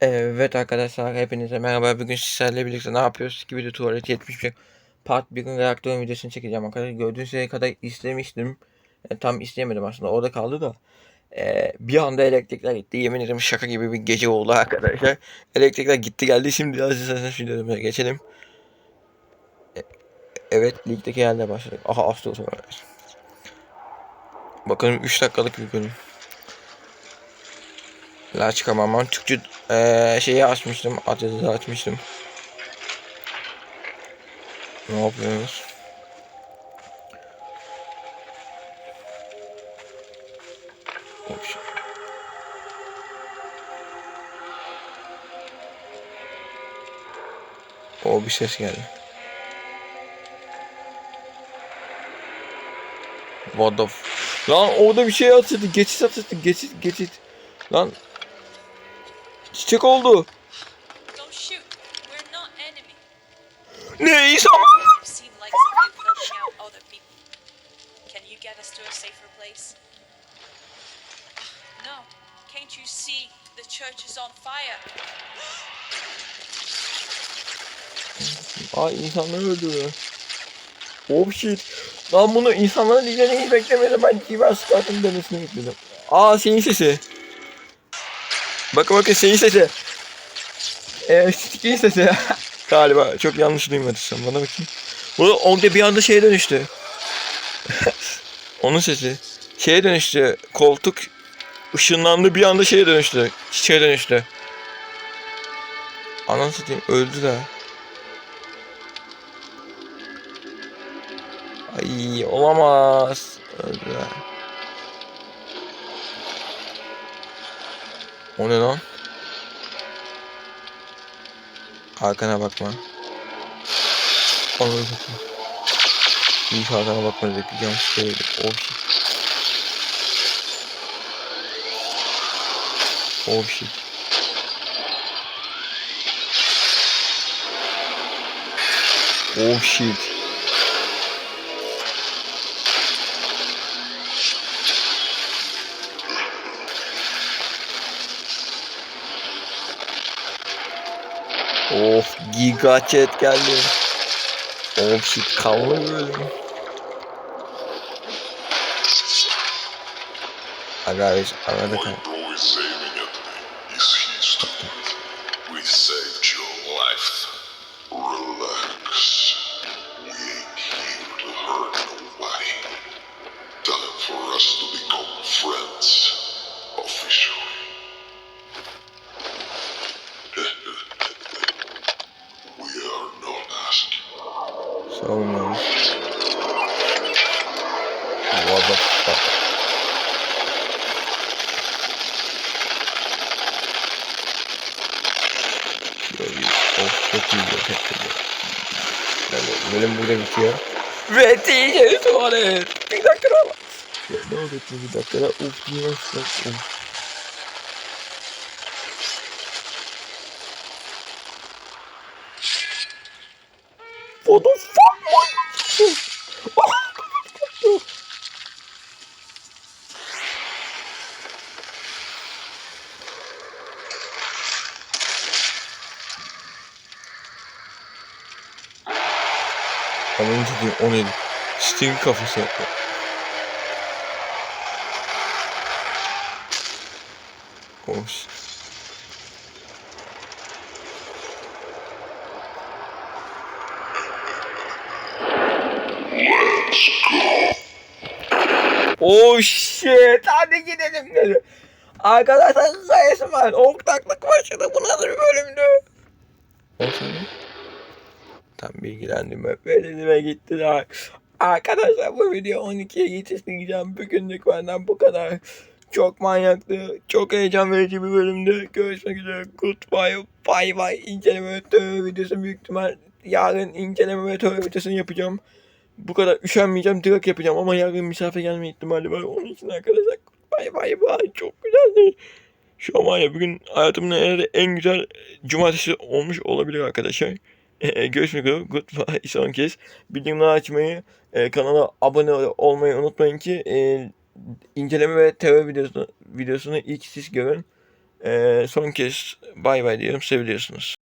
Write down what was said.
Evet arkadaşlar hepinize merhaba. Bugün sizlerle birlikte ne yapıyoruz? Gibi de tuvalet 71 part 1'in reaktörün videosunu çekeceğim arkadaşlar. Gördüğünüz yere kadar istemiştim. E, tam isteyemedim aslında orada kaldı da. E, bir anda elektrikler gitti. Yemin ederim şaka gibi bir gece oldu arkadaşlar. Elektrikler gitti geldi. Şimdi biraz isterseniz videomuza geçelim. E, evet ligdeki yerle başladık. Aha Ağustos var. Bakalım 3 dakikalık bir bölüm. La çıkamam Türkçe eee şeyi açmıştım. Adresi açmıştım. Ne yapıyoruz? Ops. O bir ses geldi. What the f Lan orada bir şey atıldı. Geçit atıldı. Geçit geçit. Lan Çiçek oldu. Ne place? No. Can't you see the church is on fire? Ay insanlar öldü. Oh shit. Lan bunu insanların diyeceğini hiç beklemedim. Ben Giver Scott'ın demesini bekledim. Aa şeyin sesi. Bakın bakın şeyin sesi. Eee stikin sesi. Galiba çok yanlış duymadıysam bana bakayım. Bu orada bir anda şeye dönüştü. Onun sesi. Şeye dönüştü. Koltuk ışınlandı bir anda şeye dönüştü. Çiçeğe dönüştü. Ananı satayım öldü de. Ay olamaz. Öldü. O ne lan? Arkana bakma. Onu bakma. İyi ki arkana bakma dedik. Yanlış söyledik. Oh shit. Oh shit. Oh shit. Of giga chat geldi. Oh shit kanlı bölüm. Aga biz arada kal. What the fuck? Şöyle of çok iyi bir efekt ediyor. Yani bölüm burada bitiyor. Ve TC tuvalet. Bir dakika daha var. Ya ne oldu bir dakika daha. Uf diye başlar. Uf. What the fuck? Ananı satayım o neydi? Sting kafası. Oh shit. Oh shit hadi gidelim dedi. Arkadaşlar resmen ortaklık başladı bu nasıl bir bölümdü? Olsun? Tam bilgilendirme verilime gittiler. Arkadaşlar bu video 12'ye yetiştireceğim. Bugünlük benden bu kadar. Çok manyaktı. Çok heyecan verici bir bölümdü. Görüşmek üzere. Goodbye. Bye bye. İnceleme ve teori videosu büyük ihtimal yarın inceleme ve teori videosunu yapacağım. Bu kadar üşenmeyeceğim. Direkt yapacağım ama yarın misafir gelme ihtimali var. Onun için arkadaşlar bye bye bye. Çok güzeldi. Şu an var ya bugün hayatımın en güzel cumartesi olmuş olabilir arkadaşlar. Ee, görüşmek üzere. Goodbye. Son kez. Bildirimleri açmayı, e, kanala abone olmayı unutmayın ki e, inceleme ve teori videosunu, videosunu ilk siz görün. E, son kez bay bay diyorum seviliyorsunuz.